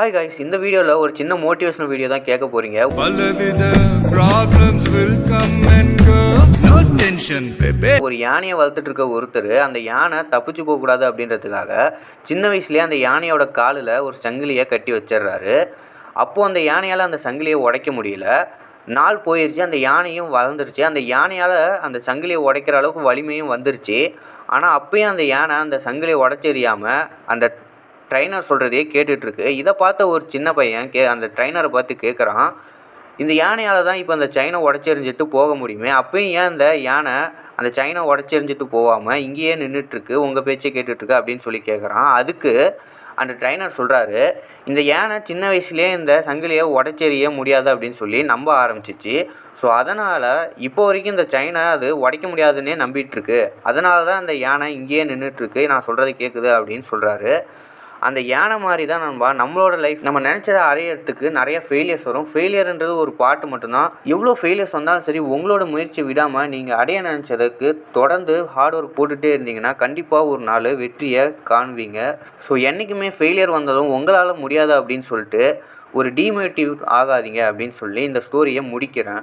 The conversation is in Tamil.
ஹாய் காய்ஸ் இந்த வீடியோவில் ஒரு சின்ன மோட்டிவேஷனல் வீடியோ தான் கேட்க போகிறீங்க பலவித come and go. No tension baby. ஒரு யானையை வளர்த்துட்டு இருக்க ஒருத்தர் அந்த யானை தப்பிச்சு போகக்கூடாது அப்படின்றதுக்காக சின்ன வயசுலேயே அந்த யானையோட காலில் ஒரு சங்கிலியை கட்டி வச்சிடுறாரு. அப்போது அந்த யானையால் அந்த சங்கிலியை உடைக்க முடியல. நாள் போயிடுச்சு அந்த யானையும் வளர்ந்துருச்சு. அந்த யானையால் அந்த சங்கிலியை உடைக்கிற அளவுக்கு வலிமையும் வந்துருச்சு. ஆனால் அப்பயும் அந்த யானை அந்த சங்கிலியை உடச்செறியாமல் அந்த ட்ரைனர் சொல்கிறதையே கேட்டுட்ருக்கு. இதை பார்த்த ஒரு சின்ன பையன் கே அந்த ட்ரைனரை பார்த்து கேட்குறான் இந்த யானையால் தான் இப்போ அந்த சைனை உடச்செறிஞ்சிட்டு போக முடியுமே? அப்பயும் ஏன் இந்த யானை அந்த சைனை உடச்செறிஞ்சிட்டு போகாமல் இங்கேயே நின்றுட்டுருக்கு உங்கள் பேச்சை கேட்டுட்ருக்கு அப்படின்னு சொல்லி கேட்குறான் அதுக்கு அந்த ட்ரைனர் சொல்கிறாரு இந்த யானை சின்ன வயசுலேயே இந்த சங்கிலியை உடச்செறிய முடியாது அப்படின்னு சொல்லி நம்ப ஆரம்பிச்சிச்சு. ஸோ அதனால் இப்போ வரைக்கும் இந்த சைனை அது உடைக்க முடியாதுன்னே நம்பிகிட்ருக்கு அதனால தான் அந்த யானை இங்கேயே நின்றுட்டுருக்கு நான் சொல்கிறது கேட்குது அப்படின்னு சொல்கிறாரு அந்த யானை மாதிரி தான் நண்பா நம்மளோட லைஃப் நம்ம நினச்சதை அடையிறதுக்கு நிறைய ஃபெயிலியர்ஸ் வரும். ஃபெயிலியர்ன்றது ஒரு பாட்டு மட்டும்தான். எவ்வளோ ஃபெயிலியர்ஸ் வந்தாலும் சரி உங்களோட முயற்சி விடாமல் நீங்கள் அடைய நினச்சதுக்கு தொடர்ந்து ஹார்ட் ஒர்க் போட்டுகிட்டே இருந்தீங்கன்னா கண்டிப்பாக ஒரு நாள் வெற்றியை காண்பீங்க. ஸோ என்றைக்குமே ஃபெயிலியர் வந்ததும் உங்களால் முடியாது அப்படின்னு சொல்லிட்டு ஒரு டிமோட்டிவ் ஆகாதீங்க அப்படின்னு சொல்லி இந்த ஸ்டோரியை முடிக்கிறேன்.